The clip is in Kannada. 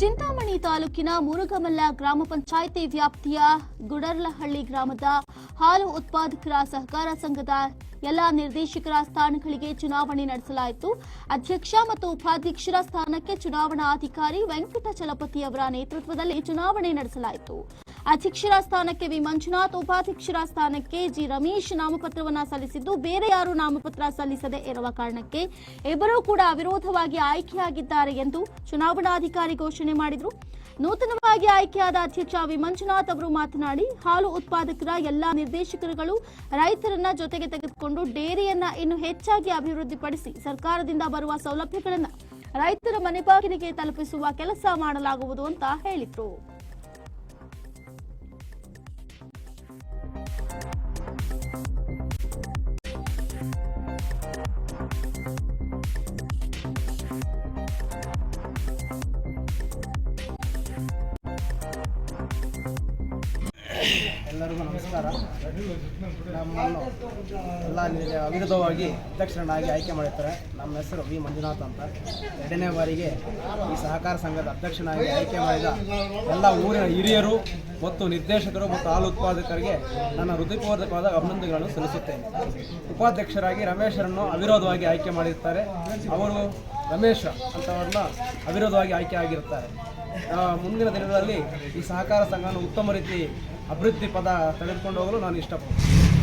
ಚಿಂತಾಮಣಿ ತಾಲೂಕಿನ ಮುರುಗಮಲ್ಲ ಗ್ರಾಮ ಪಂಚಾಯಿತಿ ವ್ಯಾಪ್ತಿಯ ಗುಡರ್ಲಹಳ್ಳಿ ಗ್ರಾಮದ ಹಾಲು ಉತ್ಪಾದಕರ ಸಹಕಾರ ಸಂಘದ ಎಲ್ಲ ನಿರ್ದೇಶಕರ ಸ್ಥಾನಗಳಿಗೆ ಚುನಾವಣೆ ನಡೆಸಲಾಯಿತು. ಅಧ್ಯಕ್ಷ ಮತ್ತು ಉಪಾಧ್ಯಕ್ಷರ ಸ್ಥಾನಕ್ಕೆ ಚುನಾವಣಾಧಿಕಾರಿ ವೆಂಕಟಚಲಪತಿ ಅವರ ನೇತೃತ್ವದಲ್ಲಿ ಚುನಾವಣೆ ನಡೆಸಲಾಯಿತು. ಅಧ್ಯಕ್ಷರ ಸ್ಥಾನಕ್ಕೆ ವಿ ಮಂಜುನಾಥ್ ಉಪಾಧ್ಯಕ್ಷರ ಸ್ಥಾನಕ್ಕೆ ಜಿ. ರಮೇಶ್ ನಾಮಪತ್ರವನ್ನ ಸಲ್ಲಿಸಿದ್ದು, ಬೇರೆ ಯಾರು ನಾಮಪತ್ರ ಸಲ್ಲಿಸದೆ ಇರುವ ಕಾರಣಕ್ಕೆ ಇಬ್ಬರೂ ಕೂಡ ಅವಿರೋಧವಾಗಿ ಆಯ್ಕೆಯಾಗಿದ್ದಾರೆ ಎಂದು ಚುನಾವಣಾಧಿಕಾರಿ ಘೋಷಣೆ ಮಾಡಿದರು. ನೂತನವಾಗಿ ಆಯ್ಕೆಯಾದ ಅಧ್ಯಕ್ಷ ವಿ ಮಂಜುನಾಥ್ ಅವರು ಮಾತನಾಡಿ, ಹಾಲು ಉತ್ಪಾದಕರ ಎಲ್ಲಾ ನಿರ್ದೇಶಕರುಗಳು ರೈತರನ್ನ ಜೊತೆಗೆ ತೆಗೆದುಕೊಂಡು ಡೇರಿಯನ್ನ ಇನ್ನು ಹೆಚ್ಚಾಗಿ ಅಭಿವೃದ್ಧಿಪಡಿಸಿ ಸರ್ಕಾರದಿಂದ ಬರುವ ಸೌಲಭ್ಯಗಳನ್ನ ರೈತರ ಮನೆ ಬಾಗಿಲಿಗೆ ತಲುಪಿಸುವ ಕೆಲಸ ಮಾಡಲಾಗುವುದು ಅಂತ ಹೇಳಿದ್ರು. ಎಲ್ಲರಿಗೂ ನಮಸ್ಕಾರ. ನಮ್ಮನ್ನು ಎಲ್ಲ ಅವಿರೋಧವಾಗಿ ಅಧ್ಯಕ್ಷರನ್ನಾಗಿ ಆಯ್ಕೆ ಮಾಡಿರ್ತಾರೆ. ನಮ್ಮ ಹೆಸರು ವಿ. ಮಂಜುನಾಥ್ ಅಂತ. ಎರಡನೇ ಬಾರಿಗೆ ಈ ಸಹಕಾರ ಸಂಘದ ಅಧ್ಯಕ್ಷನಾಗಿ ಆಯ್ಕೆ ಮಾಡಿದ ಎಲ್ಲ ಊರಿನ ಹಿರಿಯರು ಮತ್ತು ನಿರ್ದೇಶಕರು ಮತ್ತು ಹಾಲು ಉತ್ಪಾದಕರಿಗೆ ನನ್ನ ಹೃದಯಪೂರ್ವಕವಾದ ಅಭಿನಂದನೆಗಳನ್ನು ಸಲ್ಲಿಸುತ್ತೇನೆ. ಉಪಾಧ್ಯಕ್ಷರಾಗಿ ರಮೇಶರನ್ನು ಅವಿರೋಧವಾಗಿ ಆಯ್ಕೆ ಮಾಡಿರ್ತಾರೆ. ಅವರು ರಮೇಶ ಅಂತವ್ರನ್ನ ಅವಿರೋಧವಾಗಿ ಆಯ್ಕೆ ಆಗಿರುತ್ತಾರೆ ಮುಂದಿನ ದಿನಗಳಲ್ಲಿ ಈ ಸಹಕಾರ ಸಂಘವನ್ನು ಉತ್ತಮ ರೀತಿ ಅಭಿವೃದ್ಧಿ ಪದ ತೆಗೆದುಕೊಂಡು ಹೋಗಲು ನಾನು ಇಷ್ಟಪಡ್ತೀನಿ.